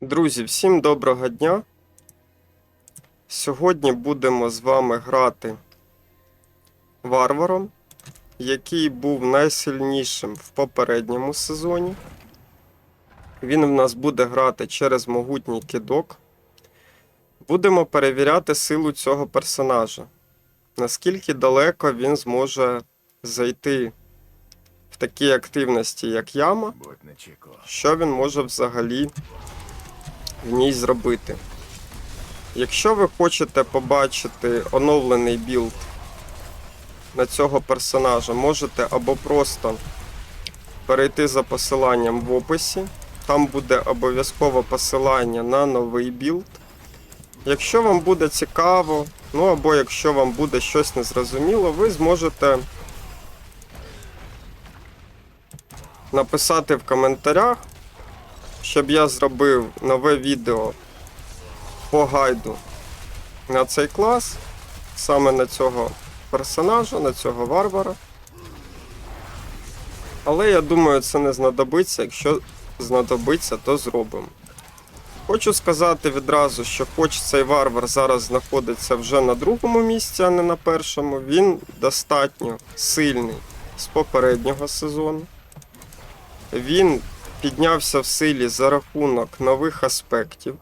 Друзі, всім доброго дня. Сьогодні будемо з вами грати варваром, який був найсильнішим в попередньому сезоні. Він в нас буде грати через могутній кидок. Будемо перевіряти силу цього персонажа. Наскільки далеко він зможе зайти в такі активності, як яма, що він може взагалі в ній зробити. Якщо ви хочете побачити оновлений білд на цього персонажа, можете або просто перейти за посиланням в описі. Там буде обов'язково посилання на новий білд. Якщо вам буде цікаво, ну або якщо вам буде щось незрозуміло, ви зможете написати в коментарях, щоб я зробив нове відео по гайду на цей клас, саме на цього персонажа, на цього варвара. Але я думаю, це не знадобиться. Якщо знадобиться, то зробимо. Хочу сказати відразу, що хоч цей варвар зараз знаходиться вже на другому місці, а не на першому, він достатньо сильний з попереднього сезону. Він піднявся в силі за рахунок нових аспектів.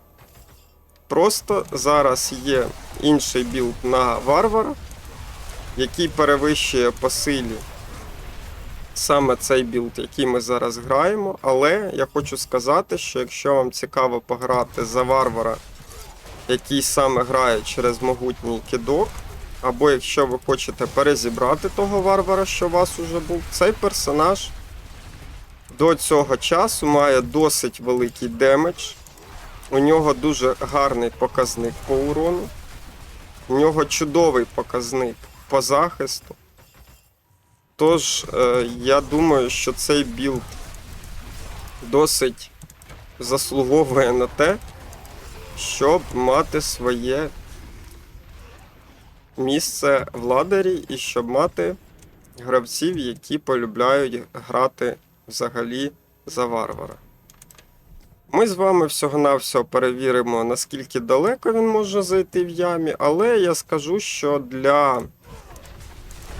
Просто зараз є інший білд на варвара, який перевищує по силі саме цей білд, який ми зараз граємо. Але я хочу сказати, що якщо вам цікаво пограти за варвара, який саме грає через могутній кидок, або якщо ви хочете перезібрати того варвара, що у вас уже був, цей персонаж до цього часу має досить великий демедж. У нього дуже гарний показник по урону. У нього чудовий показник по захисту. Тож, е, я думаю, що цей білд досить заслуговує на те, щоб мати своє місце в ладері і щоб мати гравців, які полюбляють грати взагалі за варвара. Ми з вами всього-навсього перевіримо, наскільки далеко він може зайти в ямі, але я скажу, що для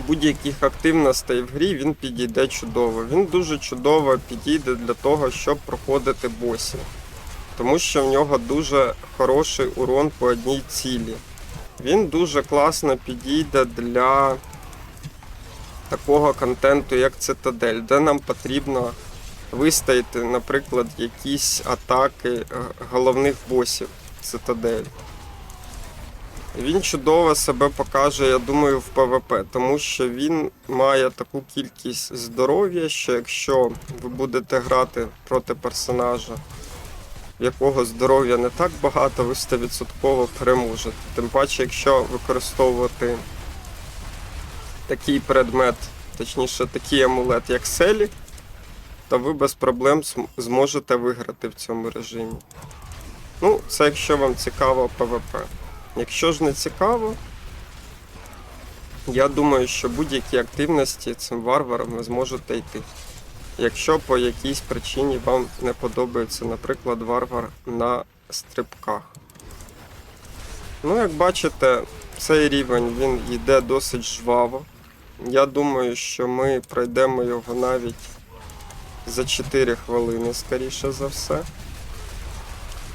будь-яких активностей в грі він підійде чудово. Він дуже чудово підійде для того, щоб проходити босів. Тому що в нього дуже хороший урон по одній цілі. Він дуже класно підійде для такого контенту, як Цитадель, де нам потрібно вистояти, наприклад, якісь атаки е, головних босів Цитадель. Він чудово себе покаже, я думаю, в ПВП, тому що він має таку кількість здоров'я, що якщо ви будете грати проти персонажа, в якого здоров'я не так багато, ви 100% переможете. Тим паче, якщо використовувати такий предмет, точніше такий амулет, як Селі, то ви без проблем зможете виграти в цьому режимі. Ну, це якщо вам цікаво ПВП. Якщо ж не цікаво, я думаю, що будь-які активності цим варваром ви зможете йти. Якщо по якійсь причині вам не подобається, наприклад, варвар на стрибках. Ну, як бачите, цей рівень він йде досить жваво. Я думаю, що ми пройдемо його навіть за 4 хвилини, скоріше за все.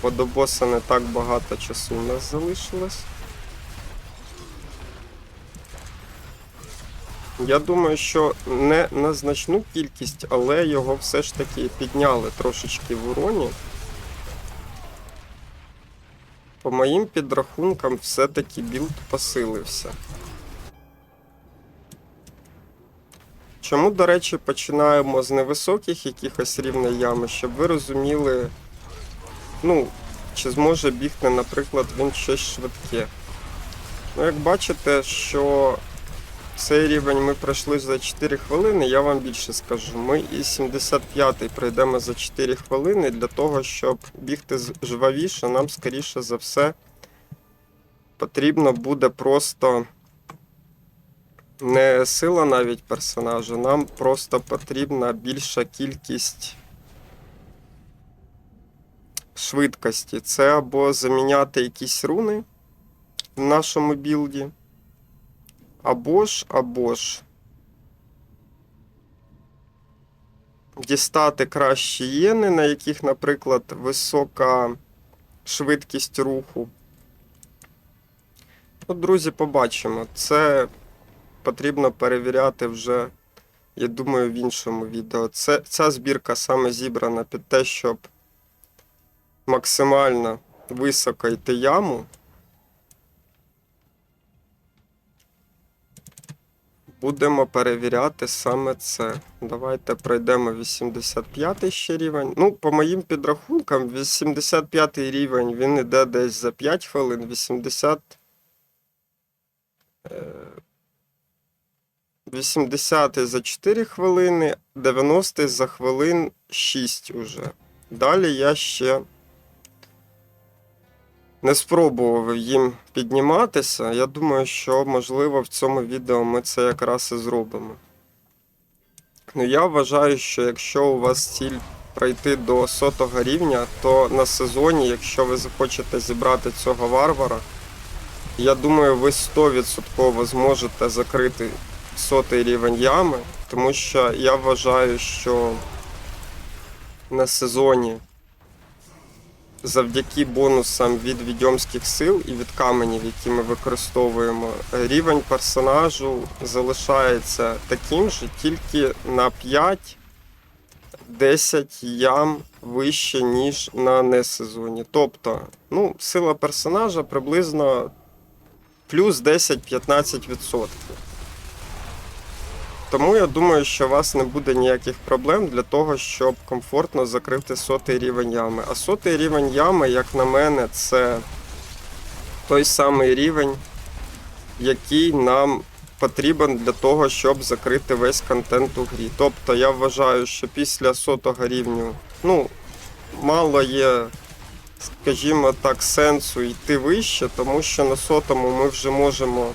Бо до боса не так багато часу у нас залишилось. Я думаю, що не на значну кількість, але його все ж таки підняли трошечки в уроні. По моїм підрахункам, все-таки білд посилився. Чому, до речі, починаємо з невисоких якихось рівней ями, щоб ви розуміли, ну, чи зможе бігти, наприклад, він щось швидке. Ну, як бачите, що цей рівень ми пройшли за 4 хвилини, я вам більше скажу. Ми і 75-й пройдемо за 4 хвилини для того, щоб бігти жвавіше, нам, скоріше за все, потрібно буде просто не сила навіть персонажа, нам просто потрібна більша кількість швидкості це або заміняти якісь руни в нашому білді, або ж, або ж дістати кращі єни, на яких, наприклад, висока швидкість руху. Ну, друзі, побачимо. Це потрібно перевіряти вже, я думаю, в іншому відео. Це, ця збірка саме зібрана під те, щоб максимально високо йти яму. Будемо перевіряти саме це. Давайте пройдемо 85 ще рівень. Ну, по моїм підрахункам, 85 рівень він іде десь за 5 хвилин, 80. Е, 80 за 4 хвилини, 90 за хвилин 6 уже. Далі я ще не спробував їм підніматися. Я думаю, що можливо в цьому відео ми це якраз і зробимо. Ну, я вважаю, що якщо у вас ціль пройти до сотого рівня, то на сезоні, якщо ви захочете зібрати цього варвара, я думаю, ви 100% зможете закрити сотий рівень ями, тому що я вважаю, що на сезоні завдяки бонусам від відьомських сил і від каменів, які ми використовуємо, рівень персонажу залишається таким же, тільки на 5-10 ям вище, ніж на несезоні. Тобто, ну, сила персонажа приблизно плюс 10-15%. Тому я думаю, що у вас не буде ніяких проблем для того, щоб комфортно закрити сотий рівень ями. А сотий рівень ями, як на мене, це той самий рівень, який нам потрібен для того, щоб закрити весь контент у грі. Тобто я вважаю, що після сотого рівню, ну, мало є, скажімо так, сенсу йти вище, тому що на сотому ми вже можемо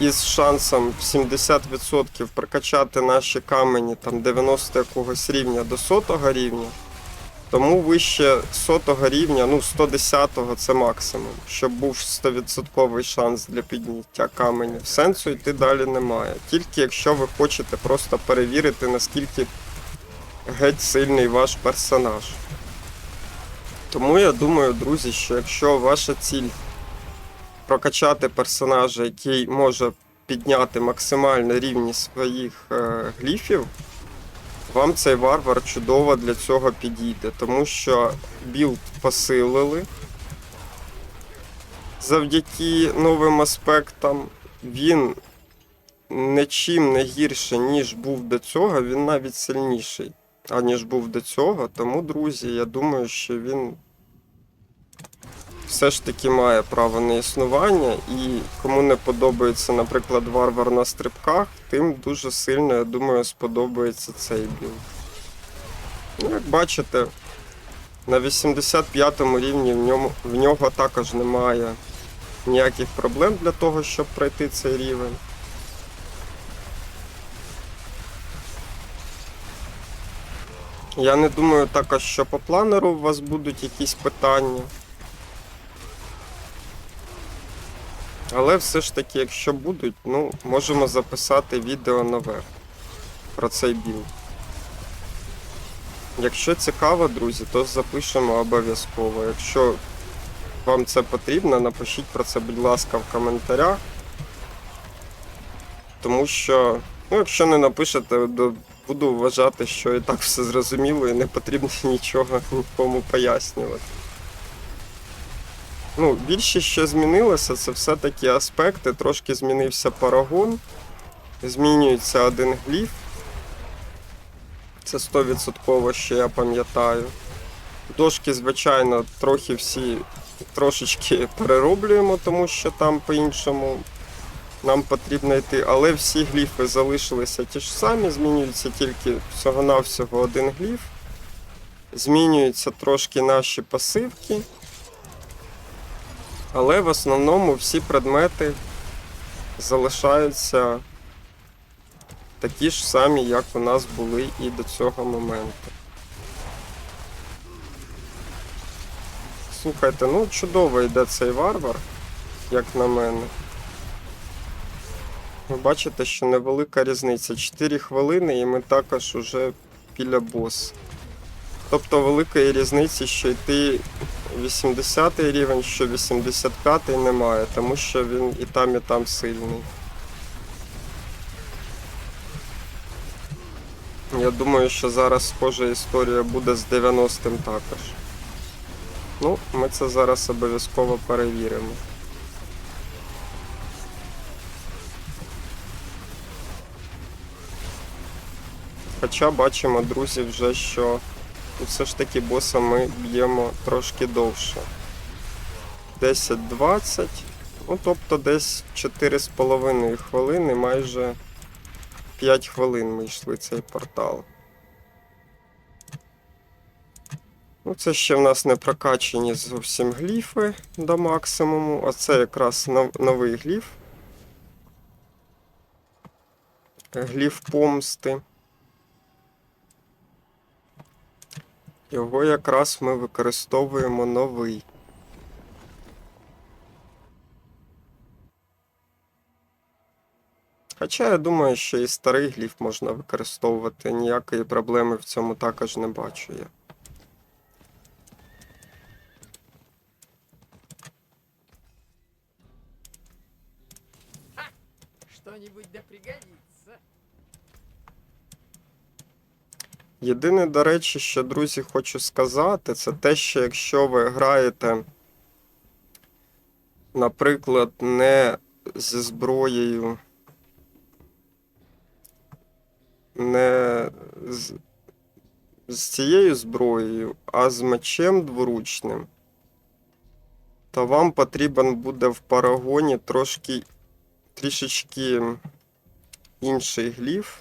із шансом в 70% прокачати наші камені там 90 якогось рівня до сотого рівня. Тому вище сотого рівня, ну 110-го це максимум, щоб був 100% шанс для підняття каменів. Сенсу йти далі немає. Тільки якщо ви хочете просто перевірити, наскільки геть сильний ваш персонаж. Тому я думаю, друзі, що якщо ваша ціль прокачати персонажа, який може підняти максимально рівні своїх е, гліфів, вам цей варвар чудово для цього підійде, тому що білд посилили завдяки новим аспектам. Він нічим не гірше, ніж був до цього, він навіть сильніший, аніж був до цього. Тому, друзі, я думаю, що він все ж таки має право на існування, і кому не подобається, наприклад, варвар на стрибках, тим дуже сильно, я думаю, сподобається цей білд. Ну, як бачите, на 85 рівні в, ньому, в нього також немає ніяких проблем для того, щоб пройти цей рівень. Я не думаю також, що по планеру у вас будуть якісь питання. Але все ж таки, якщо будуть, ну, можемо записати відео нове про цей білд. Якщо цікаво, друзі, то запишемо обов'язково. Якщо вам це потрібно, напишіть про це, будь ласка, в коментарях. Тому що, ну, якщо не напишете, буду вважати, що і так все зрозуміло і не потрібно нічого нікому пояснювати. Ну, більше що змінилося, це все-таки аспекти. Трошки змінився парагон. Змінюється один гліф. Це 100% що я пам'ятаю. Дошки, звичайно, трохи всі трошечки перероблюємо, тому що там по-іншому нам потрібно йти. Але всі гліфи залишилися ті ж самі, змінюється тільки всього-навсього один гліф. Змінюються трошки наші пасивки. Але в основному всі предмети залишаються такі ж самі, як у нас були і до цього моменту. Слухайте, ну чудово йде цей варвар, як на мене. Ви бачите, що невелика різниця. 4 хвилини і ми також уже біля бос. Тобто великої різниці, що йти 80 рівень, що 85 немає, тому що він і там, і там сильний. Я думаю, що зараз схожа історія буде з 90-м також. Ну, ми це зараз обов'язково перевіримо. Хоча бачимо, друзі, вже що ну, все ж таки боса ми б'ємо трошки довше. 10-20. Ну, тобто десь 4,5 хвилини, майже 5 хвилин ми йшли цей портал. Ну, це ще в нас не прокачені зовсім гліфи до максимуму. Оце якраз нов- новий гліф. Гліф помсти. Його якраз ми використовуємо новий. Хоча я думаю, що і старий гліф можна використовувати, ніякої проблеми в цьому також не бачу я. Єдине, до речі, що, друзі, хочу сказати, це те, що якщо ви граєте, наприклад, не зі зброєю, не з, з цією зброєю, а з мечем дворучним, то вам потрібен буде в парагоні трошки трішечки інший гліф.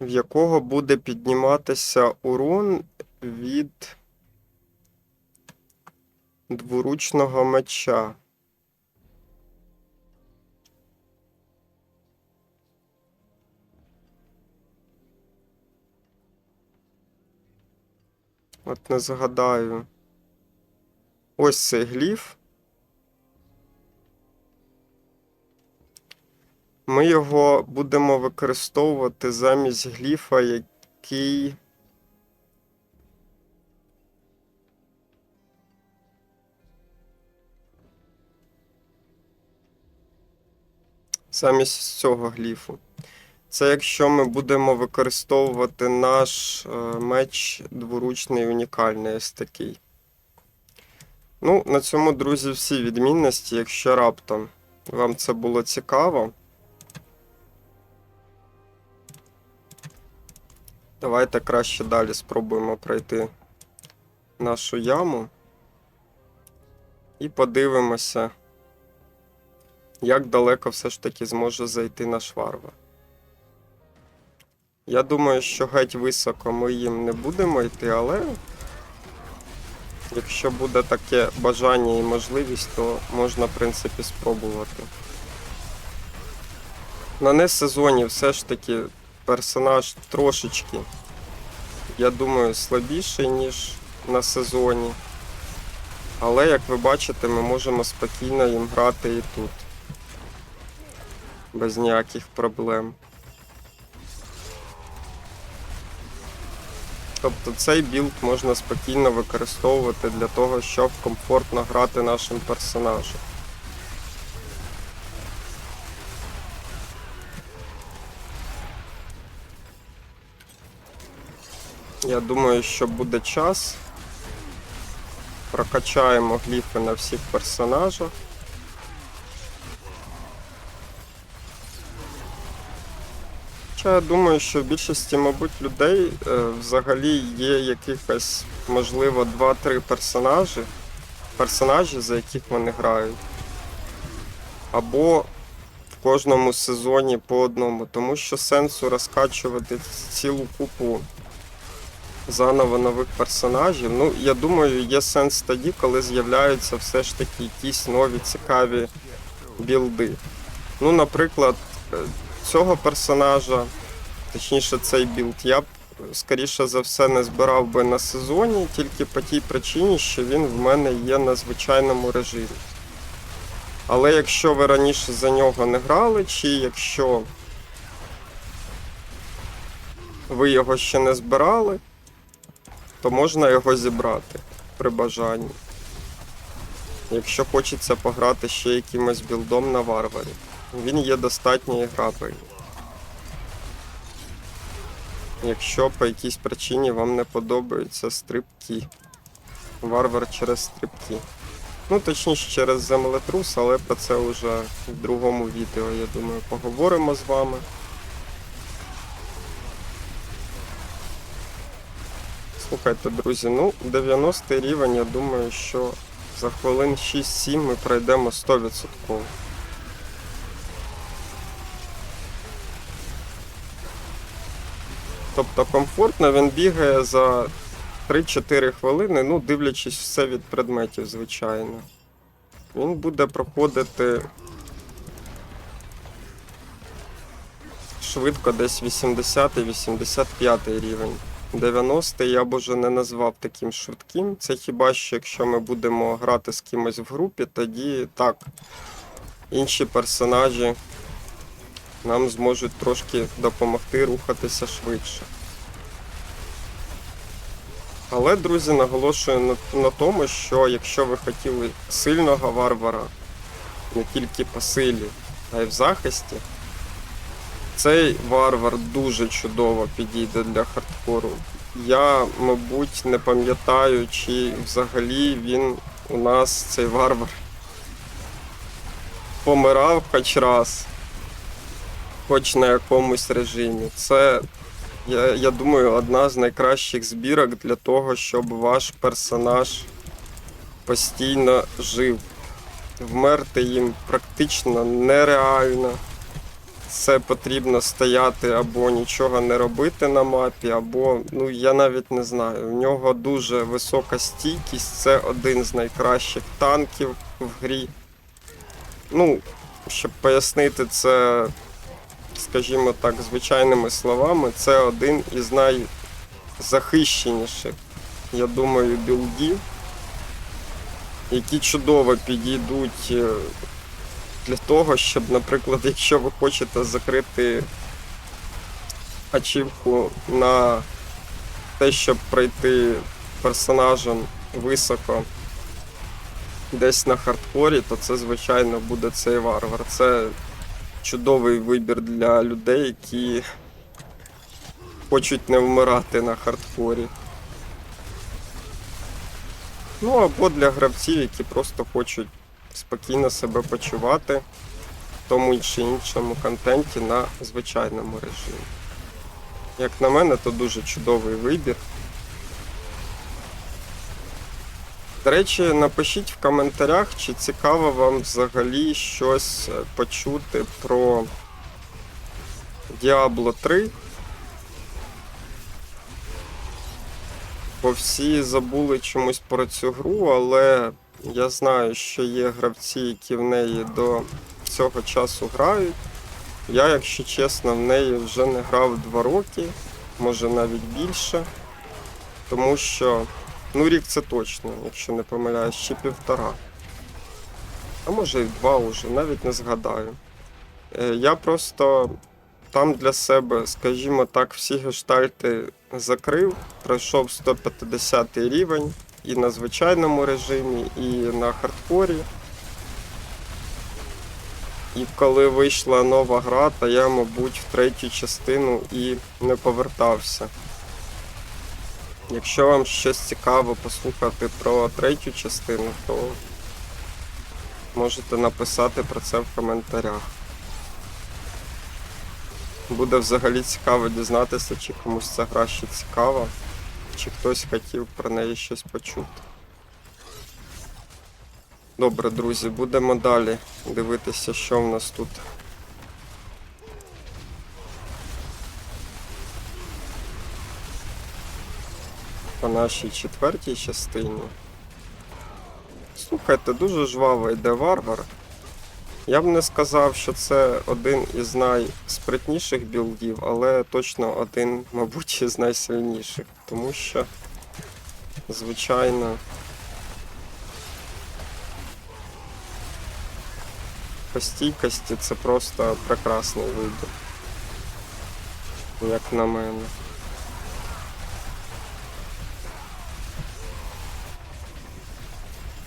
В якого буде підніматися урон від дворучного меча. От не згадаю. Ось цей гліф. Ми його будемо використовувати замість гліфа, який. Замість цього гліфу. Це якщо ми будемо використовувати наш е, меч дворучний унікальний ось. Ну, на цьому, друзі, всі відмінності. Якщо раптом вам це було цікаво. Давайте краще далі спробуємо пройти нашу яму. І подивимося, як далеко все ж таки зможе зайти наш варвар. Я думаю, що геть високо ми їм не будемо йти, але якщо буде таке бажання і можливість, то можна, в принципі, спробувати. На не сезоні все ж таки персонаж трошечки, я думаю, слабіший, ніж на сезоні. Але, як ви бачите, ми можемо спокійно їм грати і тут. Без ніяких проблем. Тобто цей білд можна спокійно використовувати для того, щоб комфортно грати нашим персонажем. Я думаю, що буде час. Прокачаємо гліфи на всіх персонажах. Хоча я думаю, що в більшості, мабуть, людей е, взагалі є якихось, можливо, 2-3 персонажі, персонажі, за яких вони грають. Або в кожному сезоні по одному, тому що сенсу розкачувати цілу купу заново нових персонажів. Ну, я думаю, є сенс тоді, коли з'являються все ж таки якісь нові цікаві білди. Ну, наприклад, е, цього персонажа, точніше, цей білд, я б скоріше за все, не збирав би на сезоні, тільки по тій причині, що він в мене є на звичайному режимі. Але якщо ви раніше за нього не грали, чи якщо ви його ще не збирали, то можна його зібрати при бажанні. Якщо хочеться пограти ще якимось білдом на варварі. Він є достатньо іграбельний. Якщо по якійсь причині вам не подобаються стрибки. Варвар через стрибки. Ну, точніше, через землетрус, але про це вже в другому відео, я думаю, поговоримо з вами. Слухайте, друзі, ну 90 рівень, я думаю, що за хвилин 6-7 ми пройдемо 100%. Тобто комфортно він бігає за 3-4 хвилини, ну, дивлячись все від предметів, звичайно. Він буде проходити швидко десь 80-85 рівень. 90 я б уже не назвав таким швидким. Це хіба що якщо ми будемо грати з кимось в групі, тоді так. Інші персонажі нам зможуть трошки допомогти рухатися швидше. Але, друзі, наголошую на, на тому, що якщо ви хотіли сильного варвара, не тільки по силі, а й в захисті, цей варвар дуже чудово підійде для хардкору. Я, мабуть, не пам'ятаю, чи взагалі він у нас цей варвар помирав хоч раз, хоч на якомусь режимі. Це, я, я думаю, одна з найкращих збірок для того, щоб ваш персонаж постійно жив. Вмерти їм практично нереально. Це потрібно стояти або нічого не робити на мапі, або, ну я навіть не знаю. У нього дуже висока стійкість, це один з найкращих танків в грі. Ну, щоб пояснити це, скажімо так, звичайними словами, це один із найзахищеніших, я думаю, білдів, які чудово підійдуть е, для того, щоб, наприклад, якщо ви хочете закрити ачівку на те, щоб пройти персонажем високо десь на хардкорі, то це, звичайно, буде цей варвар. Це чудовий вибір для людей, які хочуть не вмирати на хардкорі. Ну або для гравців, які просто хочуть спокійно себе почувати в тому чи іншому контенті на звичайному режимі. Як на мене, то дуже чудовий вибір. До речі, напишіть в коментарях, чи цікаво вам взагалі щось е, почути про Diablo 3. Бо всі забули чомусь про цю гру, але я знаю, що є гравці, які в неї до цього часу грають. Я, якщо чесно, в неї вже не грав два роки, може навіть більше. Тому що, ну рік це точно, якщо не помиляюсь, ще півтора. А може і два уже, навіть не згадаю. Е, Я просто там для себе, скажімо так, всі гештальти закрив, пройшов 150 рівень і на звичайному режимі, і на хардкорі. І коли вийшла нова гра, то я, мабуть, в третю частину і не повертався. Якщо вам щось цікаво послухати про третю частину, то можете написати про це в коментарях. Буде взагалі цікаво дізнатися, чи комусь ця гра ще цікава, чи хтось хотів про неї щось почути. Добре, друзі, будемо далі дивитися, що в нас тут. По нашій четвертій частині. Слухайте, дуже жваво йде варвар. Я б не сказав, що це один із найспритніших білдів, але точно один, мабуть, із найсильніших. Тому що, звичайно, по стійкості це просто прекрасний вибір. Як на мене.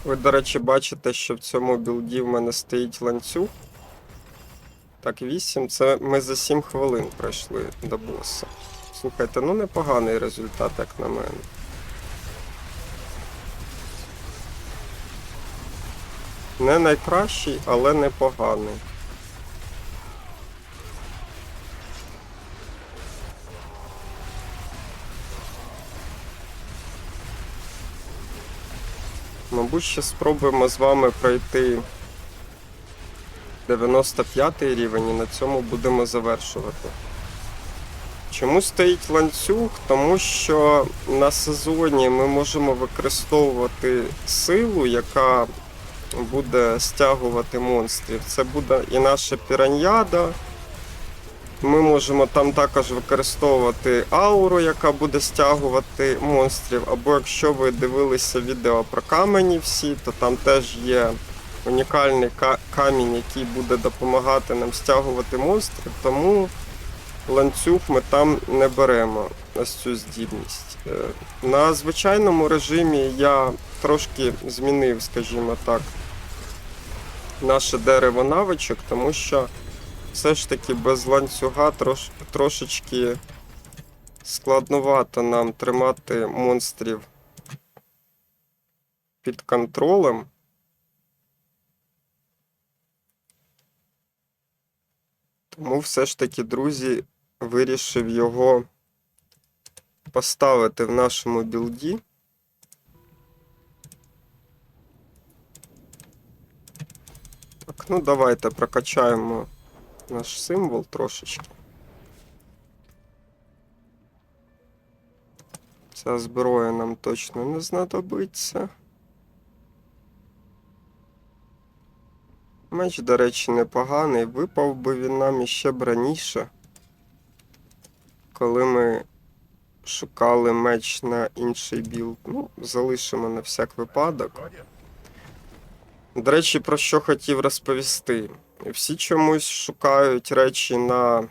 Ви, до речі, бачите, що в цьому білді в мене стоїть ланцюг. Так, 8. Це ми за 7 хвилин пройшли до боса. Слухайте, ну непоганий результат, як на мене. Не найкращий, але непоганий. Мабуть, ще спробуємо з вами пройти 95 рівень і на цьому будемо завершувати. Чому стоїть ланцюг? Тому що на сезоні ми можемо використовувати силу, яка буде стягувати монстрів. Це буде і наша піраньяда. Ми можемо там також використовувати ауру, яка буде стягувати монстрів. Або якщо ви дивилися відео про камені всі, то там теж є унікальний камінь, який буде допомагати нам стягувати монстрів. Тому ланцюг ми там не беремо ось цю здібність. Е, На звичайному режимі я трошки змінив, скажімо так, наше дерево навичок, тому що все ж таки без ланцюга трош, трошечки складновато нам тримати монстрів під контролем. Тому все ж таки, друзі, вирішив його поставити в нашому білді. Так, ну давайте прокачаємо наш символ трошечки. Ця зброя нам точно не знадобиться. Меч, до речі, непоганий. Випав би він нам іще б раніше, коли ми шукали меч на інший білд. Ну, залишимо на всяк випадок. До речі, про що хотів розповісти. Всі чомусь шукають речі на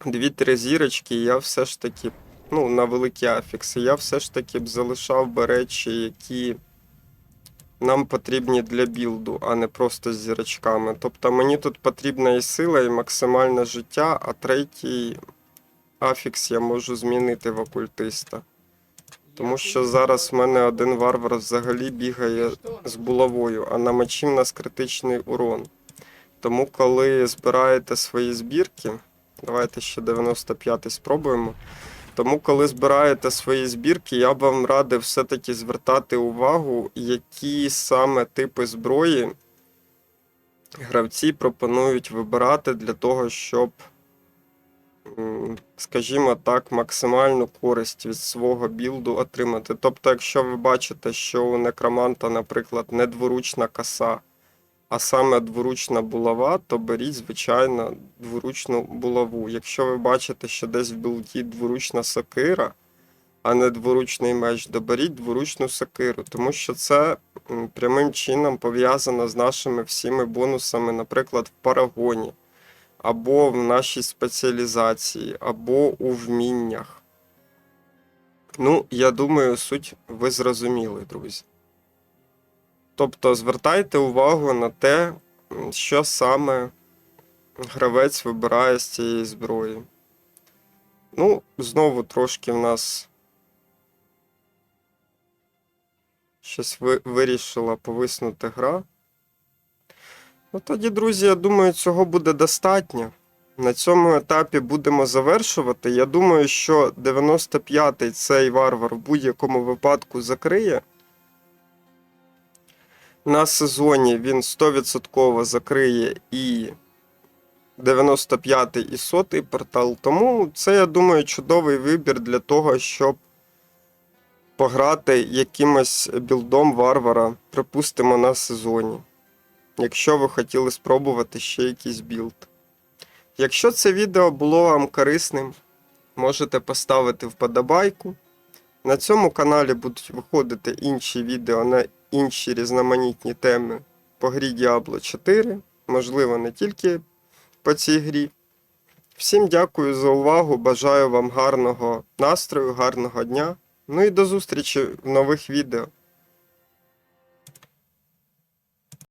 2-3 зірочки, я все ж таки, ну, на великі афікси, я все ж таки б залишав би речі, які нам потрібні для білду, а не просто з зірочками. Тобто мені тут потрібна і сила, і максимальне життя, а третій афікс я можу змінити в окультиста. Тому що зараз в мене один варвар взагалі бігає з булавою, а на мечі в нас критичний урон. Тому, коли збираєте свої збірки, давайте ще 95-й спробуємо. Тому, коли збираєте свої збірки, я б вам радив все-таки звертати увагу, які саме типи зброї гравці пропонують вибирати для того, щоб, скажімо так, максимальну користь від свого білду отримати. Тобто, якщо ви бачите, що у некроманта, наприклад, не дворучна коса, а саме дворучна булава, то беріть, звичайно, дворучну булаву. Якщо ви бачите, що десь в білді дворучна сокира, а не дворучний меч, доберіть дворучну сокиру, тому що це прямим чином пов'язано з нашими всіми бонусами, наприклад, в парагоні, або в нашій спеціалізації, або у вміннях. Ну, я думаю, суть ви зрозуміли, друзі. Тобто звертайте увагу на те, що саме гравець вибирає з цієї зброї. Ну, знову трошки в нас щось ви- вирішила повиснути гра. Ну тоді, друзі, я думаю, цього буде достатньо. На цьому етапі будемо завершувати. Я думаю, що 95-й цей варвар в будь-якому випадку закриє. На сезоні він 100% закриє і 95 і 100 портал. Тому це, я думаю, чудовий вибір для того, щоб пограти якимось білдом варвара, припустимо, на сезоні. якщо ви хотіли спробувати ще якийсь білд. Якщо це відео було вам корисним, можете поставити вподобайку. На цьому каналі будуть виходити інші відео на інші різноманітні теми по грі Diablo 4, можливо, не тільки по цій грі. Всім дякую за увагу, бажаю вам гарного настрою, гарного дня. Ну і до зустрічі в нових відео.